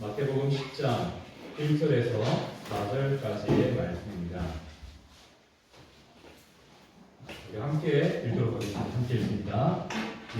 마태복음 10장 1절에서 4절까지의 말씀입니다. 함께 읽도록 하겠습니다. 함께 읽습니다.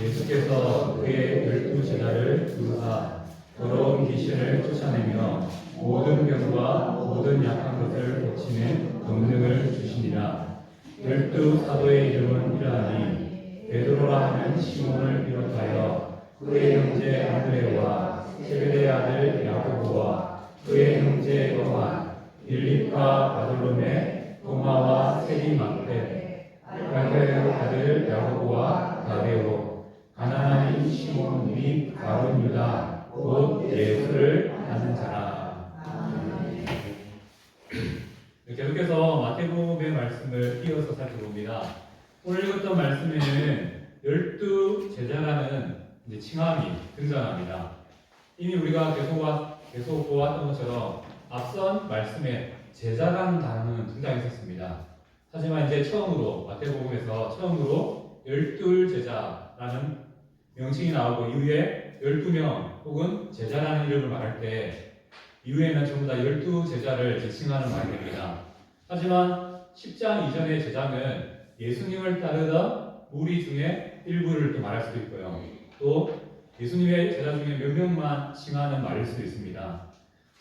예수께서 그의 열두 제자를 부르사 더러운 귀신을 쫓아내며 모든 병과 모든 약한 것을 고치는 권능을 주시니라. 열두 사도의 이름은 이러하니 베드로라 하는 시몬을 비롯하여 그의 형제 안드레와 세베대의 아들 야고보와 그의 형제 요한 빌립과 바돌로메 도마와 세리 마테 알페의 아들 야고보와 다데오 가나안인 시몬 및 바른 유다 곧 예수를 아는 자라 네, 계속해서 마태복음의 말씀을 이어서 살펴봅니다. 오늘 읽었던 말씀에는 열두 제자라는 이제 칭함이 등장합니다. 이미 우리가 계속, 와, 계속 보았던 것처럼 앞선 말씀에 제자라는 단어는 등장했었습니다. 하지만 이제 처음으로 마태복음에서 처음으로 열둘 제자라는 명칭이 나오고 이후에 열두 명 혹은 제자라는 이름을 말할 때 이후에는 전부 다 열두 제자를 지칭하는 말이 됩니다. 하지만 10장 이전의 제자는 예수님을 따르던 무리 중에 일부를 또 말할 수도 있고요. 또 예수님의 제자 중에 몇 명만 칭하는 말일 수도 있습니다.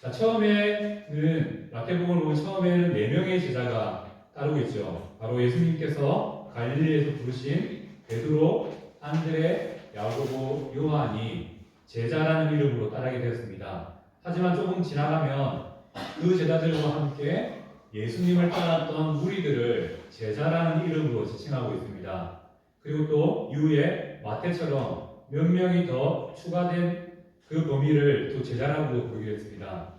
자, 처음에는 마태복음을 보면 처음에는 네 명의 제자가 따르고 있죠. 바로 예수님께서 갈릴리에서 부르신 베드로, 안드레, 야고보, 요한이 제자라는 이름으로 따르게 되었습니다. 하지만 조금 지나가면 그 제자들과 함께 예수님을 따랐던 무리들을 제자라는 이름으로 지칭하고 있습니다. 그리고 또 이후에 마태처럼 몇 명이 더 추가된 그 범위를 또 제자라고 했습니다.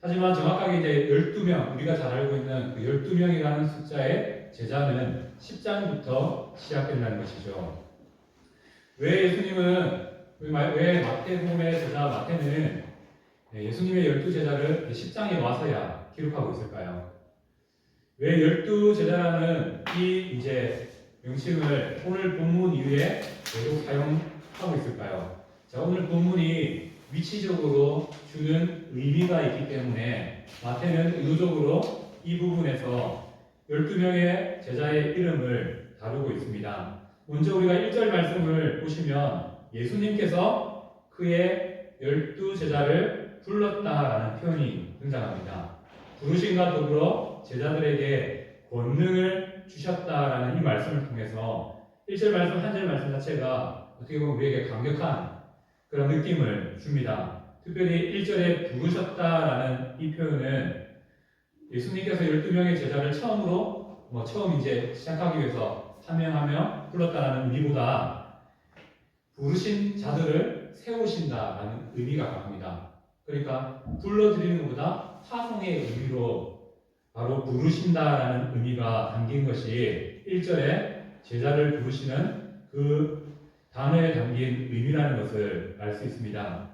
하지만 정확하게 이제 12명, 우리가 잘 알고 있는 그 12명이라는 숫자의 제자는 10장부터 시작된다는 것이죠. 왜 예수님은, 왜 마- 왜 마태복음의 제자 마태는 예수님의 열두 제자를 10장에 와서야 기록하고 있을까요? 왜 열두 제자라는 이 이제 명칭을 오늘 본문 이후에 계속 사용 하고 있을까요? 자, 오늘 본문이 위치적으로 주는 의미가 있기 때문에 마태는 의도적으로 이 부분에서 12명의 제자의 이름을 다루고 있습니다. 먼저 우리가 1절 말씀을 보시면 예수님께서 그의 열두 제자를 불렀다라는 표현이 등장합니다. 부르심과 더불어 제자들에게 권능을 주셨다라는 이 말씀을 통해서 1절 말씀, 한 절 말씀 자체가 어떻게 보면 우리에게 강력한 그런 느낌을 줍니다. 특별히 1절에 부르셨다라는 이 표현은 예수님께서 12명의 제자를 처음으로 뭐 처음 이제 시작하기 위해서 사명하며 불렀다라는 의미보다 부르신 자들을 세우신다라는 의미가 강합니다. 그러니까 불러드리는 것보다 파송의 의미로 바로 부르신다라는 의미가 담긴 것이 1절에 제자를 부르시는 그 단어에 담긴 의미라는 것을 알 수 있습니다.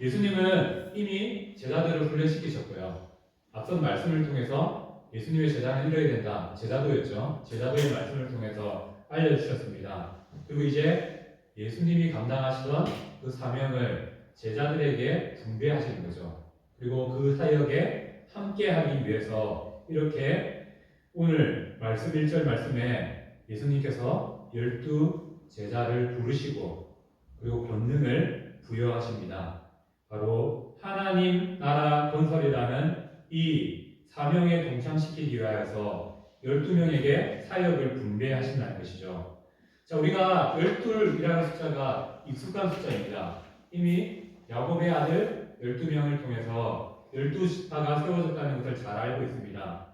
예수님은 이미 제자들을 훈련시키셨고요. 앞선 말씀을 통해서 예수님의 제자는 이뤄야 된다. 제자도였죠. 제자도의 말씀을 통해서 알려주셨습니다. 그리고 이제 예수님이 감당하시던 그 사명을 제자들에게 분배하시는 거죠. 그리고 그 사역에 함께하기 위해서 이렇게 오늘 말씀 1절 말씀에 예수님께서 열두 제자를 부르시고 그리고 권능을 부여하십니다. 바로 하나님 나라 건설이라는 이 사명에 동참시키기 위하여서 12명에게 사역을 분배하신다는 것이죠. 자, 우리가 12이라는 숫자가 익숙한 숫자입니다. 이미 야곱의 아들 12명을 통해서 12지파가 세워졌다는 것을 잘 알고 있습니다.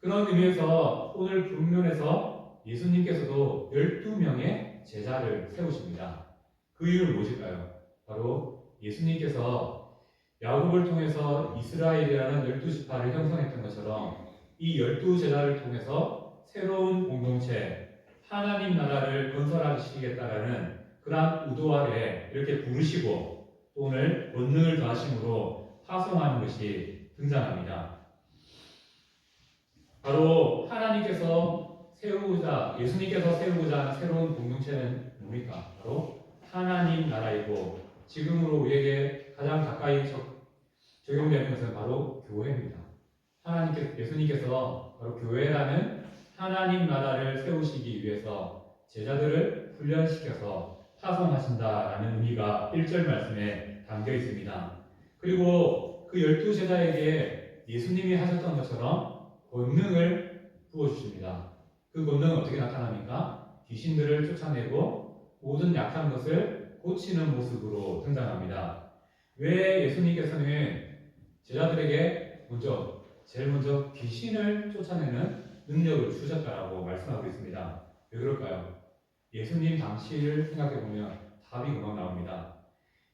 그런 의미에서 오늘 본문에서 예수님께서도 12명의 제자를 세우십니다. 그 이유는 무엇일까요? 바로 예수님께서 야곱을 통해서 이스라엘이라는 12지파를 형성했던 것처럼 이 12제자를 통해서 새로운 공동체, 하나님 나라를 건설하시겠다라는 그러한 의도 아래 이렇게 부르시고 또 오늘 권능을 더하심으로 파송하는 것이 등장합니다. 바로 하나님께서 세우고자 예수님께서 세우고자 한 새로운 공동체는 뭡니까? 바로 하나님 나라이고 지금으로 우리에게 가장 가까이 적용되는 것은 바로 교회입니다. 하나님께 예수님께서 바로 교회라는 하나님 나라를 세우시기 위해서 제자들을 훈련시켜서 파송하신다라는 의미가 1절 말씀에 담겨 있습니다. 그리고 그 열두 제자에게 예수님이 하셨던 것처럼 권능을 부어주십니다. 그 권능은 어떻게 나타납니까? 귀신들을 쫓아내고 모든 약한 것을 고치는 모습으로 등장합니다. 왜 예수님께서는 제자들에게 먼저 제일 먼저 귀신을 쫓아내는 능력을 주셨다라고 말씀하고 있습니다. 왜 그럴까요? 예수님 당시를 생각해 보면 답이 금방 나옵니다.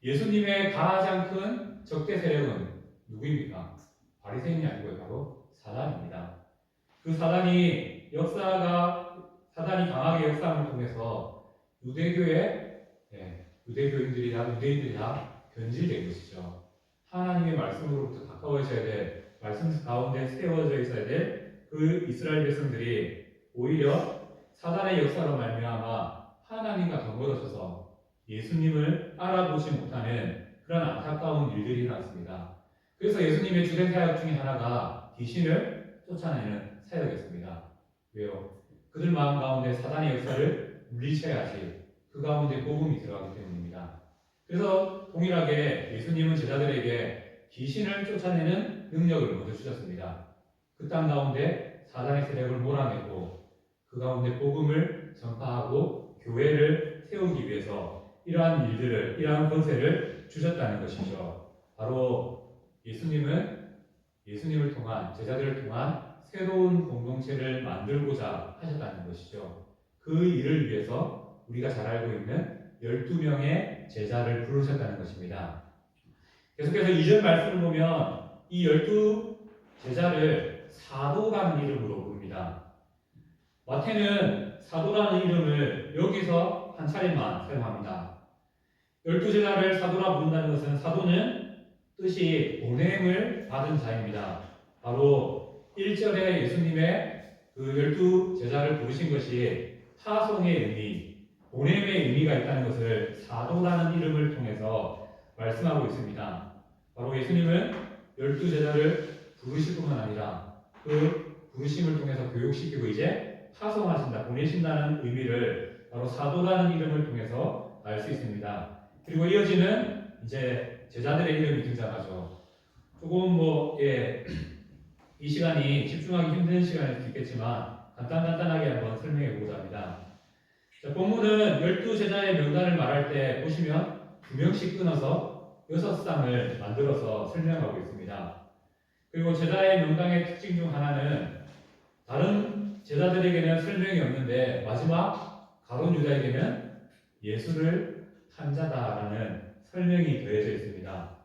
예수님의 가장 큰 적대 세력은 누구입니까? 바리새인이 아니고요, 바로 사단입니다. 그 사단이 역사가 사단이 강하게 역사함을 통해서 유대교의 예, 유대교인들이나 유대인들이 다 변질된 것이죠. 하나님의 말씀으로부터 가까워져야 될 말씀 가운데 세워져 있어야 될 그 이스라엘 백성들이 오히려 사단의 역사로 말미암아 하나님과 더 멀어져서 예수님을 알아보지 못하는 그런 안타까운 일들이 일어났습니다. 그래서 예수님의 주된 사역 중에 하나가 귀신을 쫓아내는 사역이었습니다. 왜요? 그들 마음 가운데 사단의 역사를 물리쳐야지 그 가운데 복음이 들어가기 때문입니다. 그래서 동일하게 예수님은 제자들에게 귀신을 쫓아내는 능력을 먼저 주셨습니다. 그 땅 가운데 사단의 세력을 몰아내고 그 가운데 복음을 전파하고 교회를 세우기 위해서 이러한 일들을 이러한 권세를 주셨다는 것이죠. 바로 예수님은 예수님을 통한 제자들을 통한 새로운 공동체를 만들고자 하셨다는 것이죠. 그 일을 위해서 우리가 잘 알고 있는 12명의 제자를 부르셨다는 것입니다. 계속해서 2절 말씀을 보면 이 12 제자를 사도라는 이름으로 부릅니다. 마태는 사도라는 이름을 여기서 한 차례만 사용합니다. 열두 제자를 사도라 부른다는 것은 사도는 뜻이 보냄을 받은 자입니다. 바로 1절에 예수님의 그 열두 제자를 부르신 것이 파송의 의미, 보냄의 의미가 있다는 것을 사도라는 이름을 통해서 말씀하고 있습니다. 바로 예수님은 열두 제자를 부르실 뿐만 아니라 그 부르심을 통해서 교육시키고 이제 파송하신다, 보내신다는 의미를 바로 사도라는 이름을 통해서 알 수 있습니다. 그리고 이어지는 이제 제자들의 이름이 등장하죠. 조금 뭐, 예, 이 시간이 집중하기 힘든 시간일 수 있겠지만 간단간단하게 한번 설명해 보고자 합니다. 자, 본문은 열두 제자의 명단을 말할 때 보시면 두 명씩 끊어서 여섯 쌍을 만들어서 설명하고 있습니다. 그리고 제자의 명당의 특징 중 하나는 다른 제자들에게는 설명이 없는데 마지막 가론 유다에게는 예수를 한 자다라는 설명이 더해져 있습니다.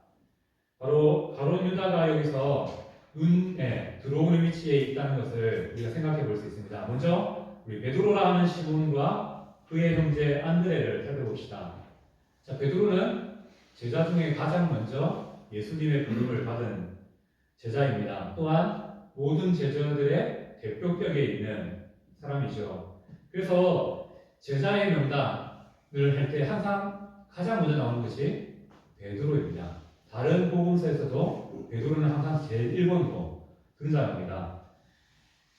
바로 가론 유다가 여기서 눈에 들어오는 위치에 있다는 것을 우리가 생각해 볼 수 있습니다. 먼저 우리 베드로라 하는 시몬과 그의 형제 안드레를 살펴봅시다. 자, 베드로는 제자 중에 가장 먼저 예수님의 부름을 받은 제자입니다. 또한 모든 제자들의 대표격에 있는 사람이죠. 그래서 제자의 명단을 할 때 항상 가장 먼저 나오는 것이 베드로입니다. 다른 복음서에서도 베드로는 항상 제일 1번으로 등장합니다.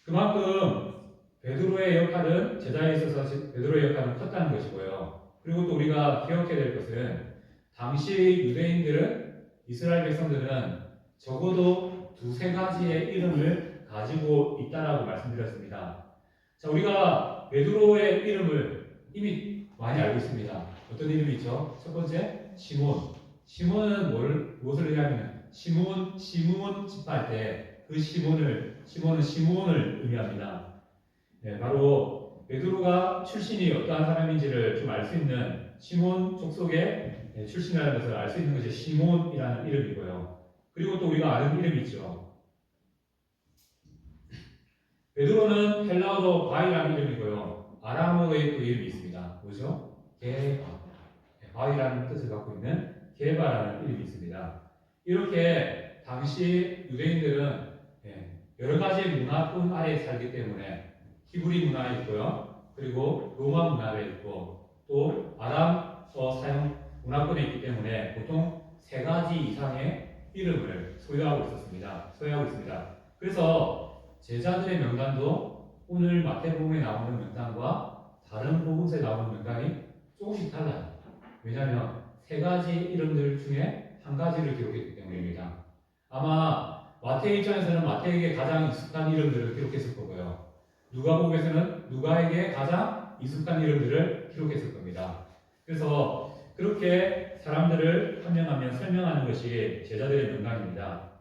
그만큼 베드로의 역할은 제자에 있어서 베드로의 역할은 컸다는 것이고요. 그리고 또 우리가 기억해야 될 것은 당시 유대인들은 이스라엘 백성들은 적어도 두세 가지의 이름을 가지고 있다라고 말씀드렸습니다. 자, 우리가 베드로의 이름을 이미 많이 알고 있습니다. 어떤 이름이 있죠? 첫 번째, 시몬. 시몬은 뭘, 무엇을 의미하면, 시몬, 시몬 집할 때 그 시몬을, 시몬은 시몬을 의미합니다. 네, 바로 베드로가 출신이 어떠한 사람인지를 좀 알 수 있는 시몬 족속의 네, 출신이라는 것을 알 수 있는 것이 시몬이라는 이름이고요. 그리고 또 우리가 아는 이름이 있죠. 베드로는 헬라어로 바이라는 이름이고요. 아람어의 그 이름이 있습니다. 뭐죠? 게바. 네, 바이라는 뜻을 갖고 있는 게바라는 이름이 있습니다. 이렇게 당시 유대인들은 예, 여러 가지 문화권 아래에 살기 때문에 히브리 문화에 있고요. 그리고 로마 문화에 있고 또 아람어 사용 문화권에 있기 때문에 보통 세 가지 이상의 이름을 소유하고 있었습니다. 소유하고 있습니다. 그래서 제자들의 명단도 오늘 마태복음에 나오는 명단과 다른 복음서에 나오는 명단이 조금씩 달라요. 왜냐하면 세 가지 이름들 중에 한 가지를 기록했기 때문입니다. 아마 마태 입장에서는 마태에게 가장 익숙한 이름들을 기록했을 거고요. 누가복음에서는 누가에게 가장 익숙한 이름들을 기록했을 겁니다. 그래서 그렇게 사람들을 한명한명 설명하는 것이 제자들의 명단입니다.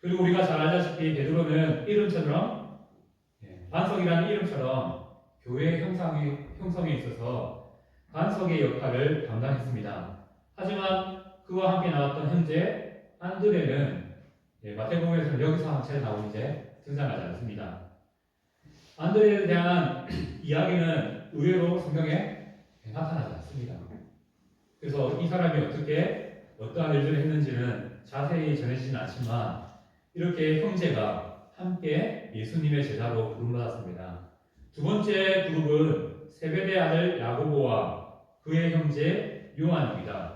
그리고 우리가 잘 알다시피 베드로는 이름처럼 예, 반석이라는 이름처럼 교회 형상이, 형성에 있어서 반석의 역할을 담당했습니다. 하지만 그와 함께 나왔던 형제 안드레는 예, 마태복음에서는 여기서 한 차례 나오는 이제 등장하지 않습니다. 안드레에 대한 이야기는 의외로 성경에 나타나지 않습니다. 그래서 이 사람이 어떻게 어떠한 일들을 했는지는 자세히 전해지진 않지만 이렇게 형제가 함께 예수님의 제자로 부름받았습니다. 두 번째 그룹은 세베대 아들 야고보와 그의 형제 요한입니다.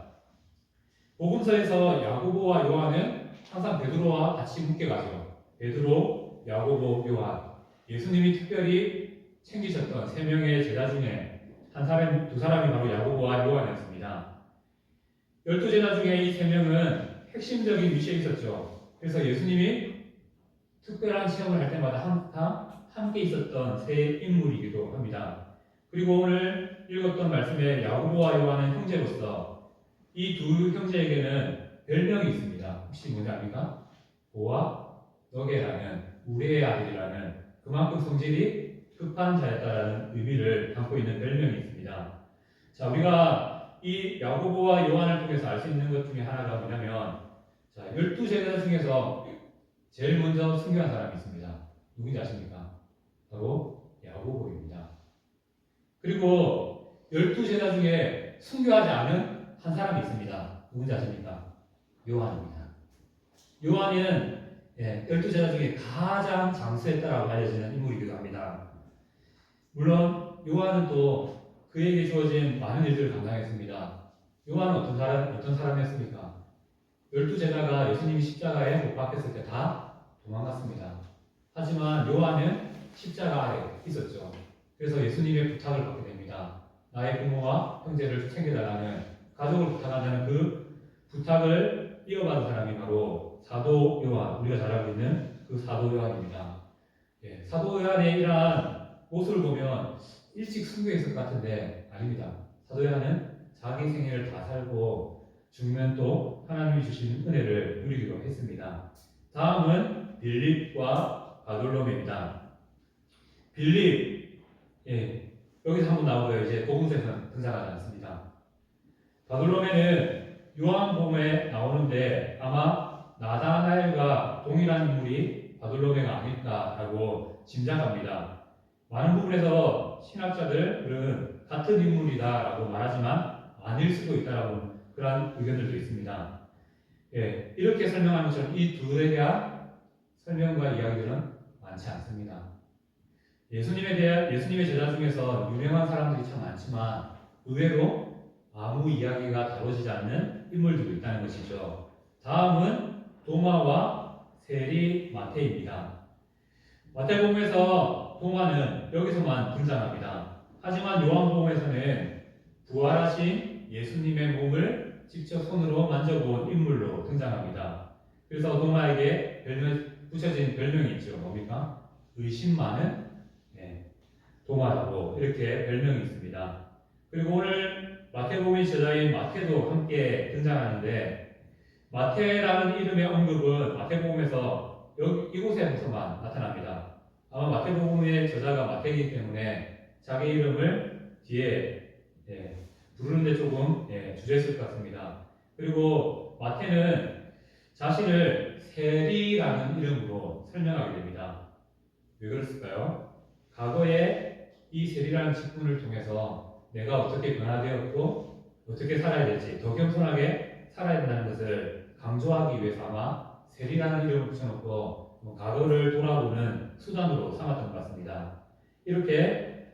복음서에서 야고보와 요한은 항상 베드로와 같이 함께 가죠. 베드로, 야고보, 요한. 예수님이 특별히 챙기셨던 세 명의 제자 중에 한 사람, 두 사람이 바로 야고보와 요한이었습니다. 열두 제자 중에 이 세 명은 핵심적인 위치에 있었죠. 그래서 예수님이 특별한 시험을 할 때마다 항상 함께 있었던 세 인물이기도 합니다. 그리고 오늘 읽었던 말씀에 야고보와 요한은 형제로서 이 두 형제에게는 별명이 있습니다. 혹시 뭔지 압니까? 보아 너게라는 우리의 아들이라는 그만큼 성질이 급한 자였다라는 의미를 담고 있는 별명이 있습니다. 자, 우리가 이 야고보와 요한을 통해서 알 수 있는 것 중에 하나가 뭐냐면 자, 열두 제자 중에서 제일 먼저 순교한 사람이 있습니다. 누군지 아십니까? 바로 야고보입니다. 그리고 열두 제자 중에 순교하지 않은 한 사람이 있습니다. 누군지 아십니까? 요한입니다. 요한은 예, 열두 제자 중에 가장 장수했다라고 알려지는 인물이기도 합니다. 물론 요한은 또 그에게 주어진 많은 일들을 감당했습니다. 요한은 어떤 사람 어떤 사람이었습니까? 열두 제자가 예수님이 십자가에 못 박혔을 때 다 도망갔습니다. 하지만 요한은 십자가 아래 있었죠. 그래서 예수님의 부탁을 받게 됩니다. 나의 부모와 형제를 챙겨달라는 가족을 부탁한다는 그 부탁을 이어받은 사람이 바로 사도 요한, 우리가 잘 알고 있는 그 사도 요한입니다. 예, 사도 요한의 이러한 모습을 보면 일찍 순교했을 것 같은데 아닙니다. 사도 요한은 자기 생애를 다 살고 죽으면 또 하나님이 주신 은혜를 누리기로 했습니다. 다음은 빌립과 바돌로메입니다. 빌립, 예, 여기서 한번 나오고요. 이제 복음서에서는 등장하지 않습니다. 바돌로메는 요한복음에 나오는데 아마 나다나엘과 동일한 인물이 바돌로메가 아닐까라고 짐작합니다. 많은 부분에서 신학자들은 같은 인물이다라고 말하지만 아닐 수도 있다라고 그런 의견들도 있습니다. 예, 이렇게 설명하는 것처럼 이 둘에 대한 설명과 이야기들은 많지 않습니다. 예수님에 대한 예수님의 제자 중에서 유명한 사람들이 참 많지만 의외로 아무 이야기가 다뤄지지 않는 인물들도 있다는 것이죠. 다음은 도마와 세리 마태입니다. 마태복음에서 도마는 여기서만 등장합니다. 하지만 요한복음에서는 부활하신 예수님의 몸을 직접 손으로 만져본 인물로 등장합니다. 그래서 도마에게 별명, 붙여진 별명이 있죠. 뭡니까? 의심 많은 네, 도마라고 이렇게 별명이 있습니다. 그리고 오늘 마태복음의 제자인 마태도 함께 등장하는데 마태라는 이름의 언급은 마태복음에서 여기 이곳에서만 나타납니다. 아마 마태복음의 저자가 마태이기 때문에 자기 이름을 뒤에 예, 부르는데 조금 예, 주저했을 것 같습니다. 그리고 마태는 자신을 세리라는 이름으로 설명하게 됩니다. 왜 그랬을까요? 과거에 이 세리라는 직분을 통해서 내가 어떻게 변화되었고 어떻게 살아야 될지 더 겸손하게 살아야 된다는 것을 강조하기 위해서 아마 세리라는 이름을 붙여놓고 뭐 과거를 돌아보는 수단으로 삼았던 것 같습니다. 이렇게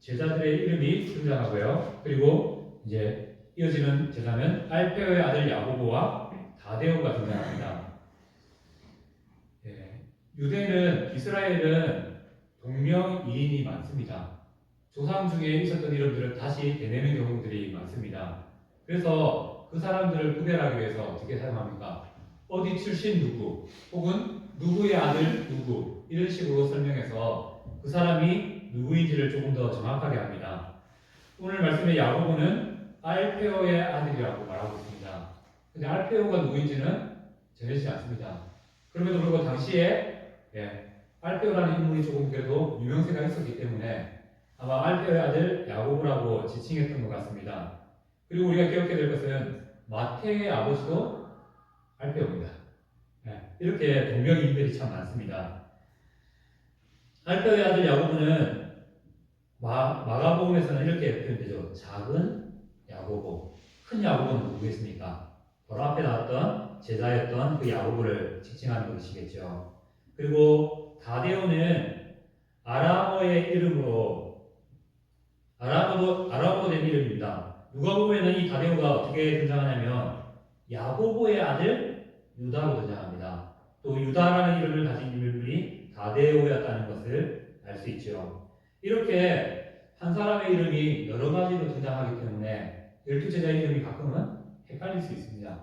제자들의 이름이 등장하고요. 그리고 이제 이어지는 제자는 알페오의 아들 야고보와 다데오가 등장합니다. 유대는 이스라엘은 동명이인이 많습니다. 조상 중에 있었던 이름들을 다시 되뇌는 경우들이 많습니다. 그래서 그 사람들을 구별하기 위해서 어떻게 사용합니까? 어디 출신 누구, 혹은 누구의 아들 누구 이런 식으로 설명해서 그 사람이 누구인지를 조금 더 정확하게 합니다. 오늘 말씀의 야고보는 알페오의 아들이라고 말하고 있습니다. 근데 알페오가 누구인지는 정해지지 않습니다. 그럼에도 불구하고 당시에 예, 알페오라는 인물이 조금 그래도 유명세가 있었기 때문에 아마 알페오의 아들 야고보라고 지칭했던 것 같습니다. 그리고 우리가 기억해야 될 것은 마태의 아버지도 알페오입니다. 예, 이렇게 동명이인들이 참 많습니다. 알페오의 아들 마, 마가복음에서는 이렇게 표현되죠. 작은 야고보, 큰 야고보는 누구겠습니까? 바로 앞에 나왔던 제자였던 그 야고보를 지칭하는 것이겠죠. 그리고 다데오는 아람어의 이름으로 아람어로 아람어로 된 이름입니다. 누가 보면은 이 다데오가 어떻게 등장하냐면 야고보의 아들 유다로 등장합니다. 또 유다라는 이름을 가진 인물이 다데오였다는 것을 알 수 있죠. 이렇게 한 사람의 이름이 여러 가지로 등장하기 때문에 열두 제자의 이름이 가끔은 헷갈릴 수 있습니다.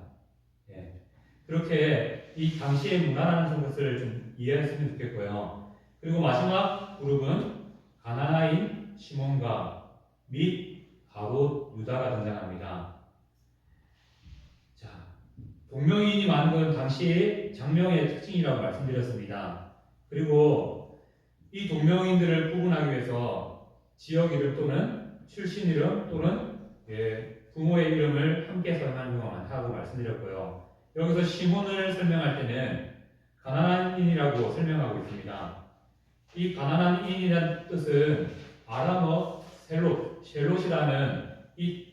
예. 그렇게 이 당시의 문화라는 것을 좀 이해했으면 좋겠고요. 그리고 마지막 그룹은 가나나인 시몬과 및 가롯 유다가 등장합니다. 자, 동명이인이 많은 건 당시의 장명의 특징이라고 말씀드렸습니다. 그리고 이 동명인들을 구분하기 위해서 지역 이름 또는 출신 이름 또는 예, 부모의 이름을 함께 사용하는 경우가 많다고 말씀드렸고요. 여기서 시몬을 설명할 때는 가난한 인이라고 설명하고 있습니다. 이 가난한 인이라는 뜻은 아람어 셀롯, 셀롯이라는 이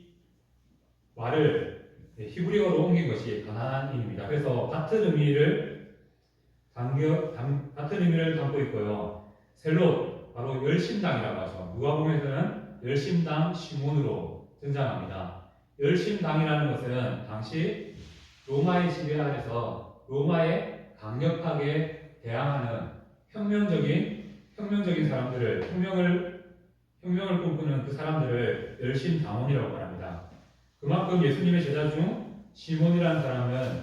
말을 히브리어로 옮긴 것이 가난한인입니다. 그래서 같은 의미를 담겨, 담, 같은 의미를 담고 있고요. 셀롯, 바로 열심당이라고 하죠. 누가복음에서는 열심당 시몬으로 등장합니다. 열심당이라는 것은 당시 로마의 지배 아래서 로마에 강력하게 대항하는 혁명적인 혁명적인 사람들을 혁명을 혁명을 꿈꾸는 그 사람들을 열심 당원이라고 말합니다. 그만큼 예수님의 제자 중 시몬이라는 사람은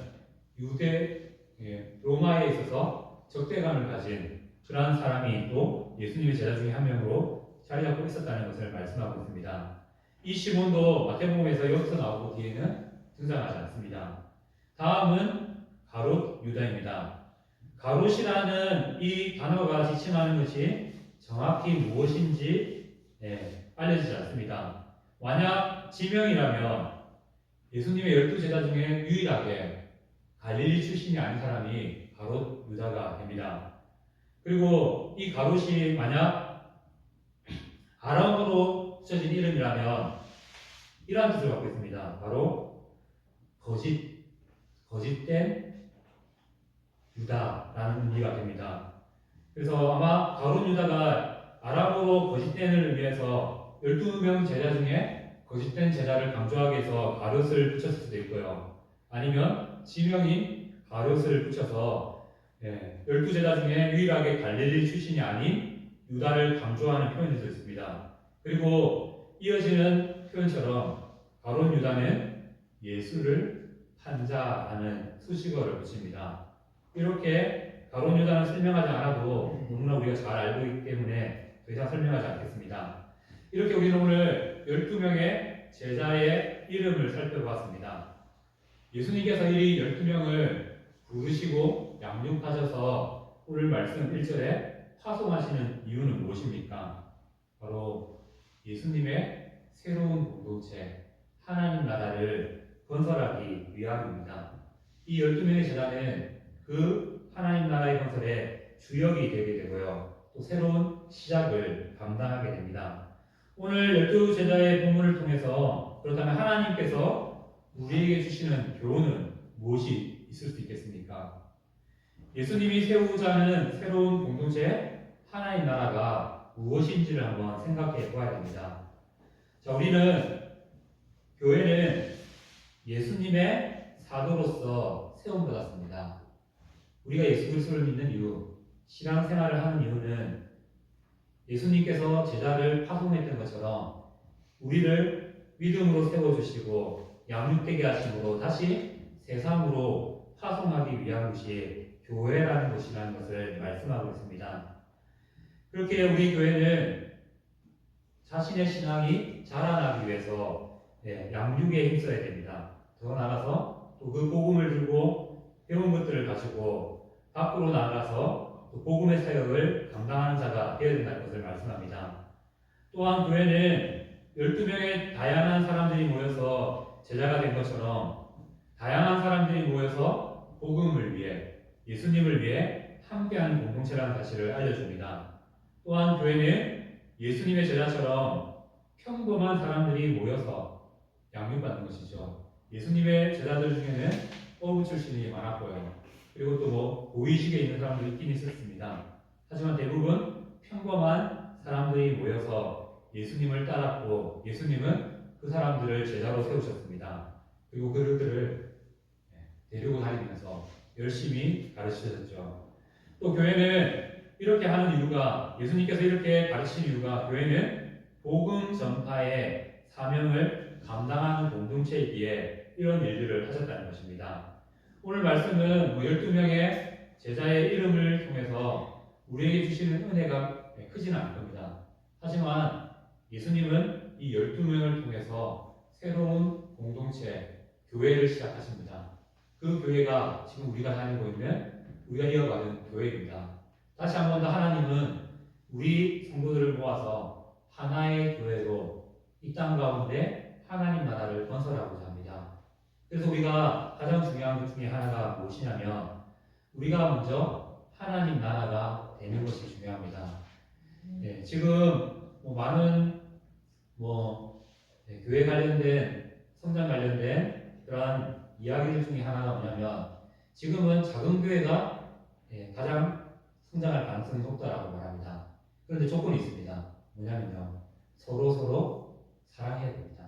유대 예, 로마에 있어서 적대감을 가진 그러한 사람이 또 예수님의 제자 중에 한 명으로 자리 잡고 있었다는 것을 말씀하고 있습니다. 이 시몬도 마태복음에서 여기서 나오고 뒤에는 등장하지 않습니다. 다음은 가롯 유다입니다. 가롯이라는 이 단어가 지칭하는 것이 정확히 무엇인지 네, 알려지지 않습니다. 만약 지명이라면 예수님의 열두 제자 중에 유일하게 갈릴리 출신이 아닌 사람이 가롯 유다가 됩니다. 그리고 이 가롯이 만약 아람어로 붙여진 이름이라면 이러한 뜻을 갖고 있습니다. 바로 거짓, 거짓된 유다라는 의미가 됩니다. 그래서 아마 가롯 유다가 아람어로 거짓된을 의미해서 12명 제자 중에 거짓된 제자를 강조하기 위해서 가롯을 붙였을 수도 있고요. 아니면 지명인 가롯을 붙여서 예, 12제자 중에 유일하게 갈릴리 출신이 아닌 유다를 강조하는 표현도 있습니다. 그리고 이어지는 표현처럼 가론 유다는 예수를 판자라는 수식어를 붙입니다. 이렇게 가론 유다는 설명하지 않아도 너무나 우리가 잘 알고 있기 때문에 더 이상 설명하지 않겠습니다. 이렇게 우리는 오늘 12명의 제자의 이름을 살펴보았습니다. 예수님께서 이 12명을 부르시고 양육하셔서 오늘 말씀 1절에 파송하시는 이유는 무엇입니까? 바로 예수님의 새로운 공동체, 하나님 나라를 건설하기 위함입니다. 이 12명의 제자는 그 하나님 나라의 건설에 주역이 되게 되고요. 또 새로운 시작을 감당하게 됩니다. 오늘 12제자의 본문을 통해서 그렇다면 하나님께서 우리에게 주시는 교훈은 무엇이 있을 수 있겠습니까? 예수님이 세우고자 하는 새로운 공동체 하나님 나라가 무엇인지를 한번 생각해 보아야 됩니다. 자, 우리는 교회는 예수님의 사도로서 세움받았습니다. 우리가 예수 그리스도를 믿는 이유, 신앙생활을 하는 이유는 예수님께서 제자를 파송했던 것처럼 우리를 믿음으로 세워주시고 양육되게 하심으로 다시 세상으로 파송하기 위한 것이 교회라는 것이라는 것을 말씀하고 있습니다. 그렇게 우리 교회는 자신의 신앙이 자라나기 위해서 예, 양육에 힘써야 됩니다. 더 나아가서 또 그 복음을 들고 배운 것들을 가지고 밖으로 나가서 또 복음의 사역을 감당하는 자가 되어야 된다는 것을 말씀합니다. 또한 교회는 12명의 다양한 사람들이 모여서 제자가 된 것처럼 다양한 사람들이 모여서 복음을 위해 예수님을 위해 함께하는 공동체라는 사실을 알려줍니다. 또한 교회는 예수님의 제자처럼 평범한 사람들이 모여서 양육받는 것이죠. 예수님의 제자들 중에는 어부 출신이 많았고요. 그리고 또 뭐 고위직에 있는 사람도 있긴 있었습니다. 하지만 대부분 평범한 사람들이 모여서 예수님을 따랐고 예수님은 그 사람들을 제자로 세우셨습니다. 그리고 그들을 데리고 다니면서 열심히 가르치셨죠. 또 교회는 이렇게 하는 이유가 예수님께서 이렇게 가르친 이유가 교회는 복음 전파의 사명을 감당하는 공동체이기에 이런 일들을 하셨다는 것입니다. 오늘 말씀은 뭐 12명의 제자의 이름을 통해서 우리에게 주시는 은혜가 크지는 않을 겁니다. 하지만 예수님은 이 12명을 통해서 새로운 공동체, 교회를 시작하십니다. 그 교회가 지금 우리가 다니고 있는 우리가 이어가는 교회입니다. 다시 한 번 더 하나님은 우리 성도들을 모아서 하나의 교회로 이 땅 가운데 하나님 나라를 건설하고자 합니다. 그래서 우리가 가장 중요한 것 중에 하나가 무엇이냐면 우리가 먼저 하나님 나라가 되는 것이 중요합니다. 예, 지금 뭐 많은 뭐 예, 교회 관련된 성장 관련된 그러한 이야기들 중에 하나가 뭐냐면 지금은 작은 교회가 예, 가장 성장할 가능성이 높다라고 말합니다. 그런데 조건이 있습니다. 뭐냐면요. 서로 서로 사랑해야 됩니다.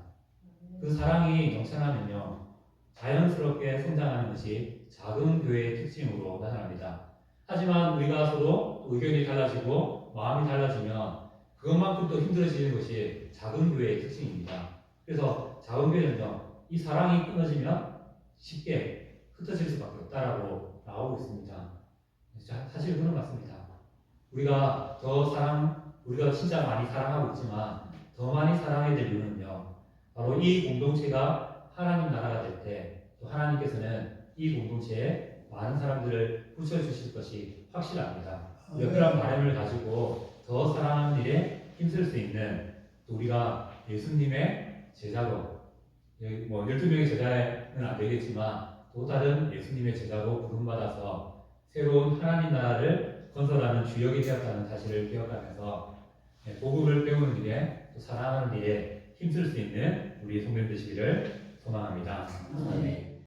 그 사랑이 넘쳐나면요. 자연스럽게 성장하는 것이 작은 교회의 특징으로 나타납니다. 하지만 우리가 서로 의견이 달라지고 마음이 달라지면 그것만큼 또 힘들어지는 것이 작은 교회의 특징입니다. 그래서 작은 교회는요, 이 사랑이 끊어지면 쉽게 흩어질 수밖에 없다라고 나오고 있습니다. 자, 사실 그런 것 같습니다. 우리가 더 사랑, 우리가 진짜 많이 사랑하고 있지만 더 많이 사랑해야 될 이유는요, 바로 이 공동체가 하나님 나라가 될 때 또 하나님께서는 이 공동체에 많은 사람들을 붙여주실 것이 확실합니다. 그런 바람을 가지고 더 사랑하는 일에 힘쓸 수 있는 또 우리가 예수님의 제자로 뭐 12명의 제자는 안 되겠지만 또 다른 예수님의 제자로 부름받아서 새로운 하나님 나라를 건설하는 주역이 되었다는 사실을 기억하면서 네, 복음을 배우는 일에 또 사랑하는 일에 힘쓸 수 있는 우리 성도님 되시기를 소망합니다. 아멘.